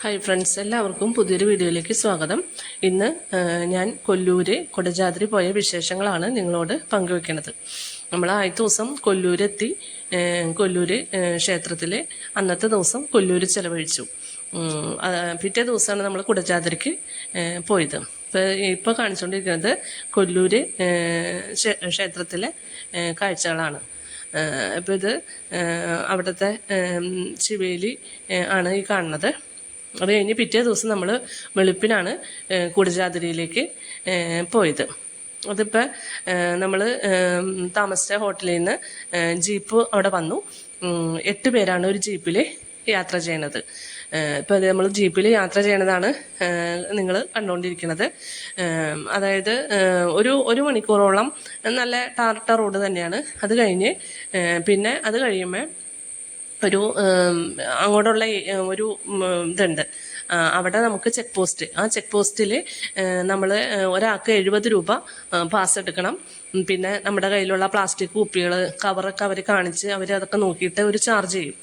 Hi friends എല്ലാവർക്കും പുതിയൊരു വീഡിയോയിലേക്ക് സ്വാഗതം. ഇന്ന് ഞാൻ കൊല്ലൂർ കൊടജാദ്രി പോയ വിശേഷങ്ങളാണ് നിങ്ങളോട് പങ്കുവെക്കുന്നത്. നമ്മൾ ആദ്യത്തെ ദിവസം കൊല്ലൂരെത്തി കൊല്ലൂർ ക്ഷേത്രത്തിൽ അന്നത്തെ ദിവസം കൊല്ലൂർ ചിലവഴിച്ചു. പിറ്റേ ദിവസമാണ് നമ്മൾ കുടജാദ്രിക്ക് ആ, പോയത്. ഇപ്പോൾ ഇപ്പോൾ കാണിച്ചുകൊണ്ടിരിക്കുന്നത് കൊല്ലൂർ ക്ഷേത്രത്തിലെ കാഴ്ചകളാണ്. അപ്പോൾ ഇത് അവിടുത്തെ ശിവേലി ആണ് ഈ കാണുന്നത്. അത് കഴിഞ്ഞ് പിറ്റേ ദിവസം നമ്മൾ വെളുപ്പിനാണ് കുടജാതിരിയിലേക്ക് പോയത്. അതിപ്പോൾ നമ്മൾ താമസിച്ച ഹോട്ടലിൽ നിന്ന് ജീപ്പ് അവിടെ വന്നു. എട്ട് പേരാണ് ഒരു ജീപ്പിൽ യാത്ര ചെയ്യണത്. ഇപ്പോൾ അത് നമ്മൾ ജീപ്പിൽ യാത്ര ചെയ്യണതാണ് നിങ്ങൾ കണ്ടുകൊണ്ടിരിക്കുന്നത് അതായത് ഒരു ഒരു മണിക്കൂറോളം നല്ല ടാർട്ട റോഡ് തന്നെയാണ്. അത് കഴിഞ്ഞ് പിന്നെ അത് കഴിയുമ്പോൾ ഒരു അങ്ങോട്ടുള്ള ഒരു ഇതുണ്ട്. അവിടെ നമുക്ക് ചെക്ക് പോസ്റ്റ് ആ ചെക്ക് പോസ്റ്റിൽ നമ്മൾ ഒരാൾക്ക് എഴുപത് രൂപ പാസ് എടുക്കണം. പിന്നെ നമ്മുടെ കയ്യിലുള്ള പ്ലാസ്റ്റിക് കുപ്പികൾ കവറൊക്കെ അവർ കാണിച്ച് അവർ അതൊക്കെ നോക്കിയിട്ട് ഒരു ചാർജ് ചെയ്യും.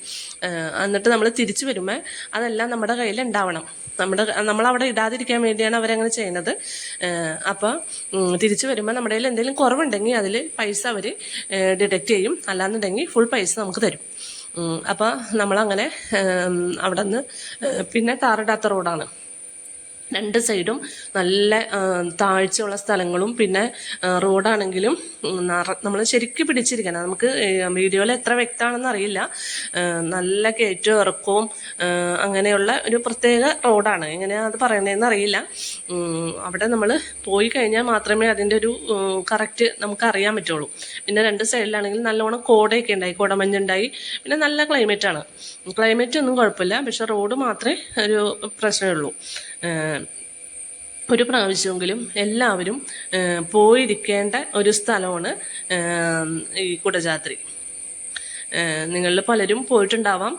എന്നിട്ട് നമ്മൾ തിരിച്ചു വരുമ്പോൾ അതെല്ലാം നമ്മുടെ കയ്യിൽ ഉണ്ടാവണം. നമ്മുടെ നമ്മളവിടെ ഇടാതിരിക്കാൻ വേണ്ടിയാണ് അവരങ്ങനെ ചെയ്യുന്നത്. അപ്പോൾ തിരിച്ചു വരുമ്പോൾ നമ്മുടെ കയ്യിൽ എന്തെങ്കിലും കുറവുണ്ടെങ്കിൽ അതിൽ പൈസ അവർ ഡിഡക്റ്റ് ചെയ്യും. അല്ലാന്നുണ്ടെങ്കിൽ ഫുൾ പൈസ നമുക്ക് തരും. അപ്പോൾ നമ്മളങ്ങനെ അവിടെ നിന്ന് പിന്നെ ടാറിടാത്ത റോഡാണ്. രണ്ട് സൈഡും നല്ല താഴ്ചയുള്ള സ്ഥലങ്ങളും. പിന്നെ റോഡാണെങ്കിലും നമ്മൾ ശരിക്ക് പിടിച്ചിരിക്കണം. നമുക്ക് വീഡിയോയിൽ എത്ര വ്യക്തമാണെന്ന് അറിയില്ല. നല്ല കയറ്റവും ഇറക്കവും അങ്ങനെയുള്ള ഒരു പ്രത്യേക റോഡാണ്. എങ്ങനെയാണ് അത് പറയണതെന്ന് അറിയില്ല. അവിടെ നമ്മൾ പോയി കഴിഞ്ഞാൽ മാത്രമേ അതിന്റെ ഒരു കറക്റ്റ് നമുക്ക് അറിയാൻ പറ്റുള്ളൂ. പിന്നെ രണ്ട് സൈഡിലാണെങ്കിൽ നല്ലോണം കോടയൊക്കെ ഉണ്ടായി. കോടമഞ്ഞുണ്ടായി. പിന്നെ നല്ല ക്ലൈമറ്റാണ്. ക്ലൈമറ്റ് ഒന്നും കുഴപ്പമില്ല. പക്ഷെ റോഡ് മാത്രമേ ഒരു പ്രശ്നമേ ഉള്ളൂ. ഏഹ് ഒരു പ്രാവശ്യമെങ്കിലും എല്ലാവരും പോയിരിക്കേണ്ട ഒരു സ്ഥലമാണ് ഈ കുടജാത്രി. നിങ്ങളിൽ പലരും പോയിട്ടുണ്ടാവാം.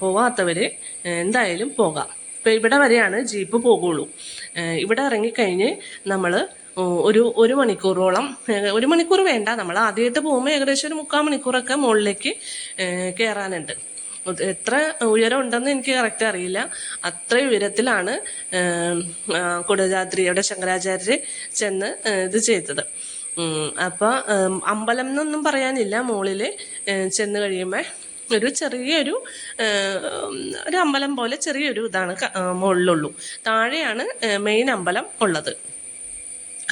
പോവാത്തവർ എന്തായാലും പോകാം. ഇപ്പം ഇവിടെ വരെയാണ് ജീപ്പ് പോകുള്ളൂ. ഇവിടെ ഇറങ്ങിക്കഴിഞ്ഞ് നമ്മൾ ഒരു ഒരു മണിക്കൂറോളം ഒരു മണിക്കൂർ വേണ്ട. നമ്മൾ ആദ്യമായിട്ട് പോകുമ്പോൾ ഏകദേശം ഒരു മുക്കാൽ മണിക്കൂറൊക്കെ മുകളിലേക്ക് കയറാനുണ്ട് എത്ര ഉയരം ഉണ്ടെന്ന് എനിക്ക് കറക്റ്റ് അറിയില്ല. അത്ര ഉയരത്തിലാണ് കുടജാദ്രിയുടെ ശങ്കരാചാര്യർ ചെന്ന് ഇത് ചെയ്തത്. അപ്പൊ അമ്പലം എന്നൊന്നും പറയാനില്ല. മുകളിൽ ചെന്ന് കഴിയുമ്പോൾ ഒരു ചെറിയൊരു ഒരു അമ്പലം പോലെ ചെറിയൊരു ഇതാണ് മുകളിലുള്ളൂ താഴെയാണ് മെയിൻ അമ്പലം ഉള്ളത്.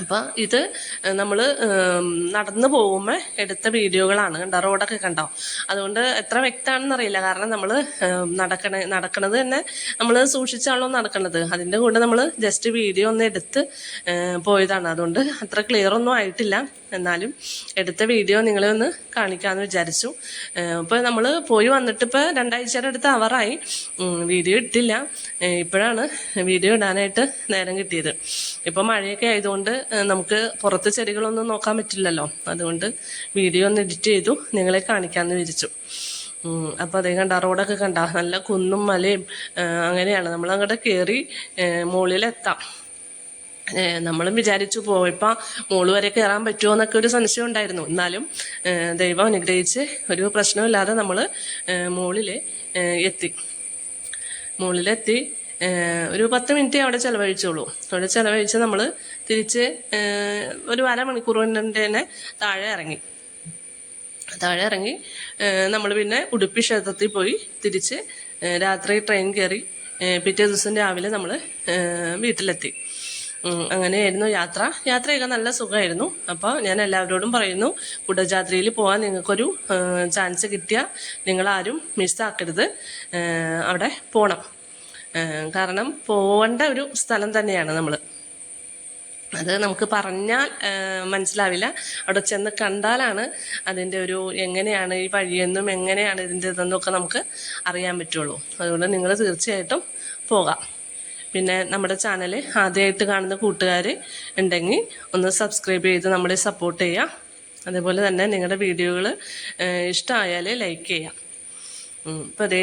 അപ്പോൾ ഇത് നമ്മൾ നടന്നു പോകുമ്പോൾ എടുത്ത വീഡിയോകളാണ്. കണ്ടോ? റോഡൊക്കെ കണ്ടോ? അതുകൊണ്ട് എത്ര വ്യക്തമാണെന്ന് അറിയില്ല. കാരണം നമ്മൾ നടക്കണ നടക്കണത് തന്നെ നമ്മൾ സൂക്ഷിച്ചാണല്ലോ നടക്കണത്. അതിന്റെ കൂടെ നമ്മൾ ജസ്റ്റ് വീഡിയോ ഒന്ന് എടുത്ത് പോയതാണ്. അതുകൊണ്ട് അത്ര ക്ലിയർ ഒന്നും ആയിട്ടില്ല. എന്നാലും എടുത്ത വീഡിയോ നിങ്ങളെ ഒന്ന് കാണിക്കാമെന്ന് വിചാരിച്ചു. ഇപ്പോൾ നമ്മൾ പോയി വന്നിട്ട് ഇപ്പോൾ രണ്ടാഴ്ചയുടെ അടുത്ത് അവറായി വീഡിയോ ഇട്ടില്ല. ഇപ്പോഴാണ് വീഡിയോ ഇടാനായിട്ട് നേരം കിട്ടിയത്. ഇപ്പോൾ മഴയൊക്കെ ആയതുകൊണ്ട് നമുക്ക് പുറത്ത് ചെടികളൊന്നും നോക്കാൻ പറ്റില്ലല്ലോ. അതുകൊണ്ട് വീഡിയോ ഒന്ന് എഡിറ്റ് ചെയ്തു നിങ്ങളെ കാണിക്കാമെന്ന് വിചാരിച്ചു. അപ്പം അപ്പോൾ അതേ കണ്ട റോഡൊക്കെ കണ്ട നല്ല കുന്നും മലയും അങ്ങനെയാണ്. നമ്മൾ അങ്ങോട്ട് കയറി മുകളിലെത്താം. നമ്മളും വിചാരിച്ചു പോയപ്പോൾ മോൾ വരെ കയറാൻ പറ്റുമോ എന്നൊക്കെ ഒരു സംശയം ഉണ്ടായിരുന്നു. എന്നാലും ദൈവം അനുഗ്രഹിച്ച് ഒരു പ്രശ്നമില്ലാതെ നമ്മൾ മുകളിൽ എത്തി. മുകളിലെത്തി ഒരു പത്ത് മിനിറ്റ് അവിടെ ചിലവഴിച്ചോളൂ അവിടെ ചിലവഴിച്ച് നമ്മൾ തിരിച്ച് ഒരു അരമണിക്കൂർ കൊണ്ട് തന്നെ താഴെ ഇറങ്ങി. താഴെ ഇറങ്ങി നമ്മൾ പിന്നെ ഉടുപ്പി ക്ഷേത്രത്തിൽ പോയി തിരിച്ച് രാത്രി ട്രെയിൻ കയറി പിറ്റേ ദിവസം രാവിലെ നമ്മൾ വീട്ടിലെത്തി. അങ്ങനെയായിരുന്നു യാത്ര. യാത്രയൊക്കെ നല്ല സുഖമായിരുന്നു. അപ്പോൾ ഞാൻ എല്ലാവരോടും പറയുന്നു കുടജാത്രയിൽ പോകാൻ നിങ്ങൾക്കൊരു ചാൻസ് കിട്ടിയാൽ നിങ്ങളാരും മിസ്സാക്കരുത് അവിടെ പോകണം കാരണം പോകേണ്ട ഒരു സ്ഥലം തന്നെയാണ് നമ്മൾ അത് നമുക്ക് പറഞ്ഞാൽ മനസ്സിലാവില്ല. അവിടെ ചെന്ന് കണ്ടാലാണ് അതിന്റെ ഒരു എങ്ങനെയാണ് ഈ വഴിയെന്നും എങ്ങനെയാണ് ഇതിന്റെ ഇതെന്നൊക്കെ നമുക്ക് അറിയാൻ പറ്റുള്ളൂ. അതുകൊണ്ട് നിങ്ങൾ തീർച്ചയായിട്ടും പോകാം. പിന്നെ നമ്മുടെ ചാനൽ ആദ്യമായിട്ട് കാണുന്ന കൂട്ടുകാർ ഉണ്ടെങ്കിൽ ഒന്ന് സബ്സ്ക്രൈബ് ചെയ്ത് നമ്മളെ സപ്പോർട്ട് ചെയ്യുക അതേപോലെ തന്നെ നിങ്ങളുടെ വീഡിയോകൾ ഇഷ്ടമായാൽ ലൈക്ക് ചെയ്യാം. ഇപ്പം അതേ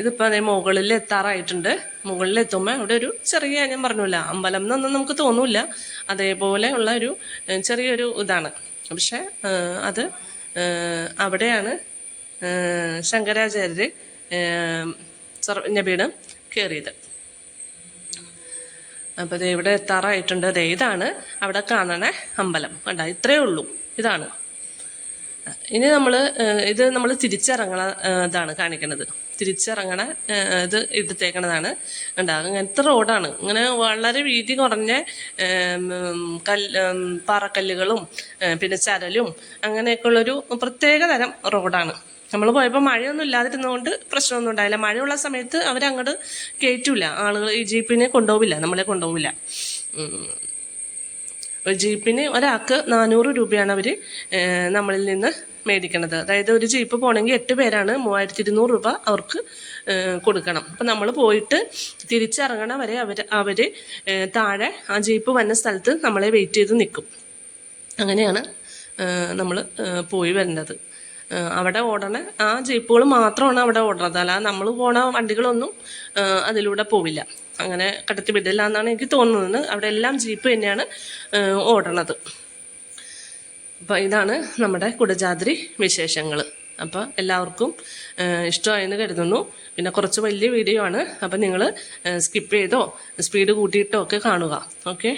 ഇതിപ്പോൾ അതേ മുകളിൽ എത്താറായിട്ടുണ്ട്. മുകളിൽ എത്തുമ്പോൾ അവിടെ ഒരു ചെറിയ ഞാൻ പറഞ്ഞില്ല അമ്പലം എന്നൊന്നും നമുക്ക് തോന്നില്ല. അതേപോലെ ഉള്ള ഒരു ചെറിയൊരു ഇതാണ്. പക്ഷെ അത് അവിടെയാണ് ശങ്കരാചാര്യർ സർവജ്ഞപീഠം കയറിയത് അപ്പോൾ ഇത് ഇവിടെ എത്താറായിട്ടുണ്ട്. ദേ ഇതാണ് അവിടെ കാണണ അമ്പലം. കണ്ട? ഇത്രയേ ഉള്ളൂ. ഇതാണ്. ഇനി നമ്മൾ ഇത് നമ്മൾ തിരിച്ചിറങ്ങണ ഇതാണ് കാണിക്കണത്. തിരിച്ചിറങ്ങണ ഇത് എടുത്തേക്കണതാണ്. ഉണ്ടാകും അങ്ങനത്തെ റോഡാണ്. ഇങ്ങനെ വളരെ വീതി കുറഞ്ഞ കല്ല് പാറക്കല്ലുകളും പിന്നെ ചരലും അങ്ങനെയൊക്കെയുള്ളൊരു പ്രത്യേക തരം റോഡാണ്. നമ്മൾ പോയപ്പോൾ മഴയൊന്നും ഇല്ലാതിരുന്നതുകൊണ്ട് പ്രശ്നമൊന്നും ഉണ്ടായില്ല. മഴയുള്ള സമയത്ത് അവരങ്ങോട്ട് കയറ്റൂല ആളുകൾ ഈ ജീപ്പിനെ കൊണ്ടുപോവില്ല നമ്മളെ കൊണ്ടുപോവില്ല. ജീപ്പിന് ഒരാൾക്ക് നാനൂറ് രൂപയാണ് അവർ നമ്മളിൽ നിന്ന് മേടിക്കണത്. അതായത് ഒരു ജീപ്പ് പോകണമെങ്കിൽ എട്ട് പേരാണ് മൂവായിരത്തി ഇരുന്നൂറ് രൂപ അവർക്ക് കൊടുക്കണം. അപ്പം നമ്മൾ പോയിട്ട് തിരിച്ചിറങ്ങണ വരെ അവർ അവർ താഴെ ആ ജീപ്പ് വന്ന സ്ഥലത്ത് നമ്മളെ വെയിറ്റ് ചെയ്ത് നിൽക്കും. അങ്ങനെയാണ് നമ്മൾ പോയി വരേണ്ടത് അവിടെ ഓടണ ആ ജീപ്പുകൾ മാത്രമാണ് അവിടെ ഓടുന്നത് അല്ലാതെ നമ്മൾ പോണ വണ്ടികളൊന്നും അതിലൂടെ പോവില്ല. അങ്ങനെ കടത്തി വിടില്ല എന്നാണ് എനിക്ക് തോന്നുന്നത്. അവിടെ എല്ലാം ജീപ്പ് തന്നെയാണ് ഓടണത്. അപ്പോൾ ഇതാണ് നമ്മുടെ കുടജാദ്രി വിശേഷങ്ങൾ അപ്പോൾ എല്ലാവർക്കും ഇഷ്ടമായി ഇഷ്ടമായെന്ന് കരുതുന്നു. പിന്നെ കുറച്ച് വലിയ വീഡിയോ ആണ്. അപ്പോൾ നിങ്ങൾ സ്കിപ്പ് ചെയ്തോ സ്പീഡ് കൂട്ടിയിട്ടോ ഒക്കെ കാണുക. ഓക്കെ?